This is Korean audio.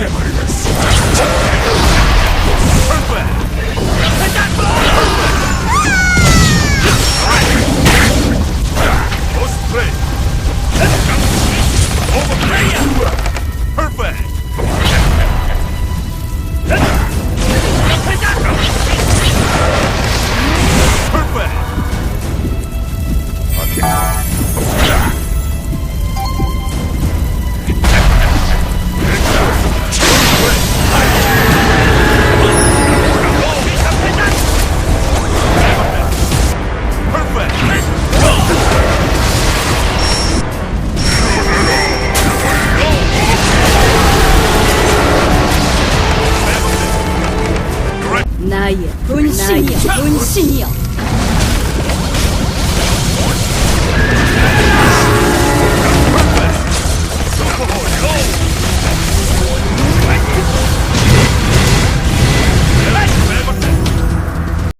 Perfect! 나의 분신이여 분신이여 Oh, no!